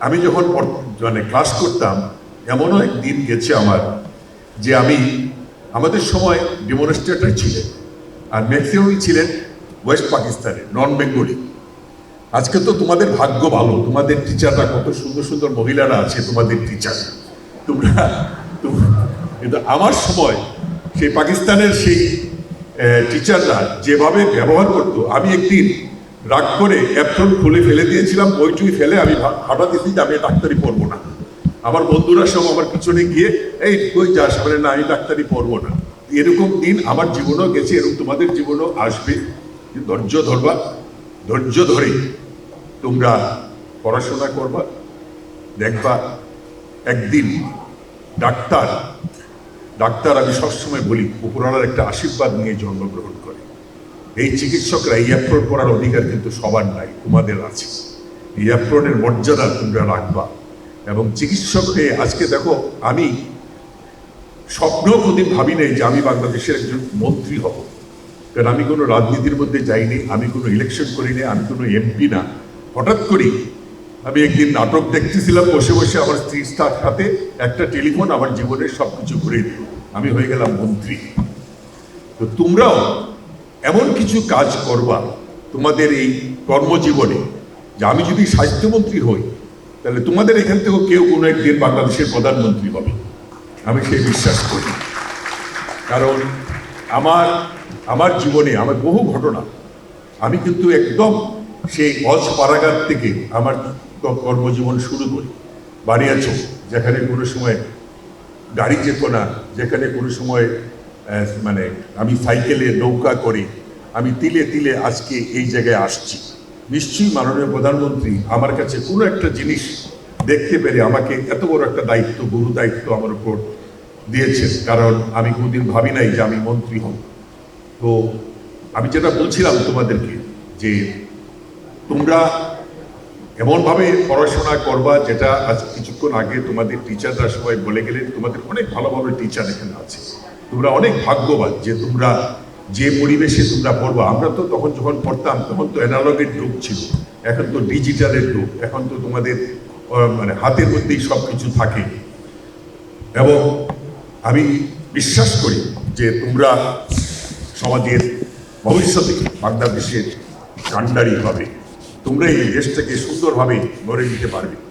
আমি যখন মানে ক্লাস করতাম, এমনও একদিন গেছে আমার যে আমি আমাদের সময় ডেমনস্ট্রেটর ছিলেন আর ম্যাক্সিমামই ছিলেন ওয়েস্ট পাকিস্তানে নন বেঙ্গলি। আজকে তো তোমাদের ভাগ্য ভালো, তোমাদের টিচাররা কত সুন্দর সুন্দর মহিলারা আছে, তোমাদের টিচার। তোমরা তোম- কিন্তু আমার সময় সেই পাকিস্তানের সেই টিচাররা যেভাবে ব্যবহার করতো, আমি একদিন রাগ করে অ্যাপ্রন খুলে ফেলে দিয়েছিলাম বইটুই ফেলে, আমি হাঁটা যে আমি ডাক্তারি পড়ব না। আমার বন্ধুরা সব আমার পিছনে গিয়ে, এই কই যাস, বলে, না, আমি ডাক্তারি পড়ব না। এরকম দিন আমার জীবনেও গেছে, এরকম তোমাদের জীবনেও আসবে। ধৈর্য ধরবা, ধৈর্য ধরে তোমরা পড়াশোনা করবা, দেখবা একদিন ডাক্তার ডাক্তার আমি সবসময় বলি, উপরওয়ালার একটা আশীর্বাদ নিয়ে জন্মগ্রহণ এই চিকিৎসকরা এই করার অধিকার কিন্তু সবার নাই, তোমাদের আছে। এই মর্যাদা তোমরা রাখবা। এবং চিকিৎসক হয়ে আজকে দেখো, আমি স্বপ্নও কোনদিন ভাবি নাই যে আমি বাংলাদেশের একজন মন্ত্রী হব। কারণ আমি কোনো রাজনীতির মধ্যে যাইনি, আমি কোনো ইলেকশন করিনি, আমি কোনো এমপি না। হঠাৎ করেই আমি একদিন নাটক দেখতেছিলাম, বসে বসে আমার স্ত্রীর সাথে একটা টেলিফোন, আমার জীবনের সব কিছু ঘুরে দিল। আমি হয়ে গেলাম মন্ত্রী। তো তোমরাও এমন কিছু কাজ করবা তোমাদের এই কর্মজীবনে যে আমি যদি স্বাস্থ্যমন্ত্রী হই, তাহলে তোমাদের এখান থেকেও কেউ কোনো একদিন বাংলাদেশের প্রধানমন্ত্রী হবে আমি সেই বিশ্বাস করি। কারণ আমার আমার জীবনে, আমার বহু ঘটনা, আমি কিন্তু একদম সেই অজ পাড়াগার থেকে আমার কর্মজীবন শুরু করি। বাড়িয়াছো যেখানে কোনো সময় গাড়ি যেত না, যেখানে কোনো সময় মানে আমি সাইকেলে নৌকা করে, আমি তিলে তিলে আজকে এই জায়গায় আসছি। নিশ্চয়ই মাননীয় প্রধানমন্ত্রী আমার কাছে কোনো একটা জিনিস দেখতে পেরে আমাকে এত বড় একটা দায়িত্ব, গুরু দায়িত্ব আমার উপর দিয়েছেন। কারণ আমি কোনোদিন ভাবি নাই যে আমি মন্ত্রী হব। তো আমি যেটা বলছিলাম তোমাদেরকে যে তোমরা এমনভাবে পড়াশোনা করবা যেটা আজ কিছুক্ষণ আগে তোমাদের টিচাররা সবাই বলে গেলেন, তোমাদের অনেক ভালো ভালো টিচার এখানে আছে। তোমরা অনেক ভাগ্যবান যে তোমরা যে পরিবেশে তোমরা পড়বা। আমরা তো তখন যখন পড়তাম, তখন তো অ্যানালগের যুগ ছিল। এখন তো ডিজিটালের যুগ। এখন তো তোমাদের মানে হাতের মধ্যেই সব কিছু থাকে। এবং আমি বিশ্বাস করি যে তোমরা সমাজের ভবিষ্যতে বাংলাদেশের কাণ্ডারি হবে। তোমরা এই দেশটাকে সুন্দরভাবে গড়ে নিতে পারবে।